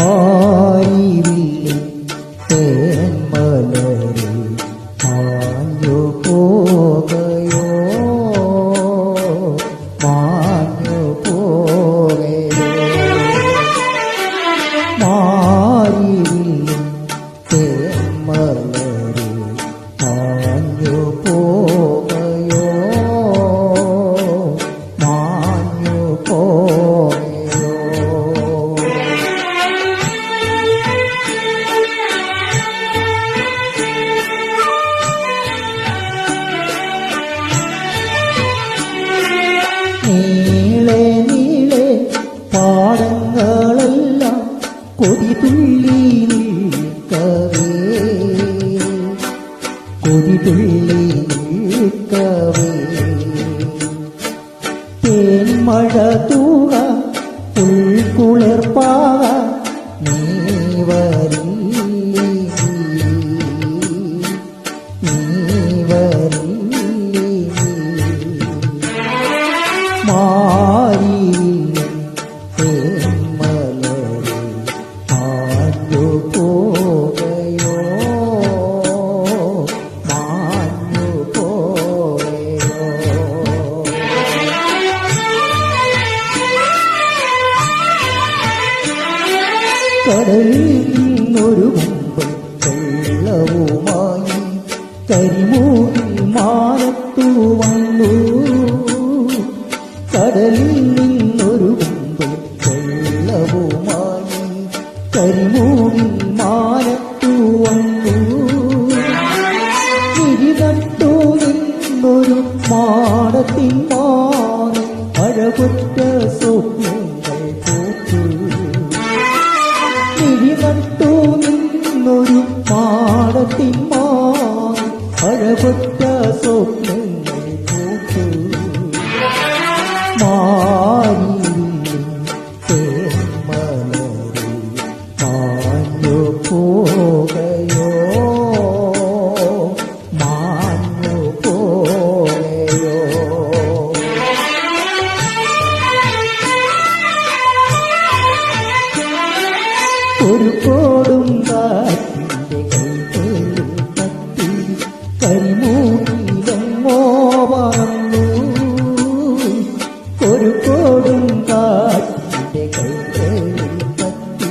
মা പാടങ്ങളെല്ലാം കൊതിതുള്ളി നിൽക്കവേ. കൊതിതുള്ളി നിൽക്കവേ. തേന്മഴ തൂക പുൽക്കുളിർപ്പാക നീ? മാറി കടലിൽ നിന്നൊരു മുമ്പ് വെള്ളവുമായി കരിമൂകിൽ മാനത്തു വന്നു. കടലിൽ നിന്നൊരു അഴകുറ്റ സ്വപ്നങ്ങൾ പൂത്തു. തേന്മലരി മാഞ്ഞു പോകയോ? മാഞ്ഞു പോകയോ? ഒരു കരിമൂക്കിലെങ്ങോ പറന്നു ഒരു കോടും കാറ്റിന്റെ കൈകളിൽ തട്ടി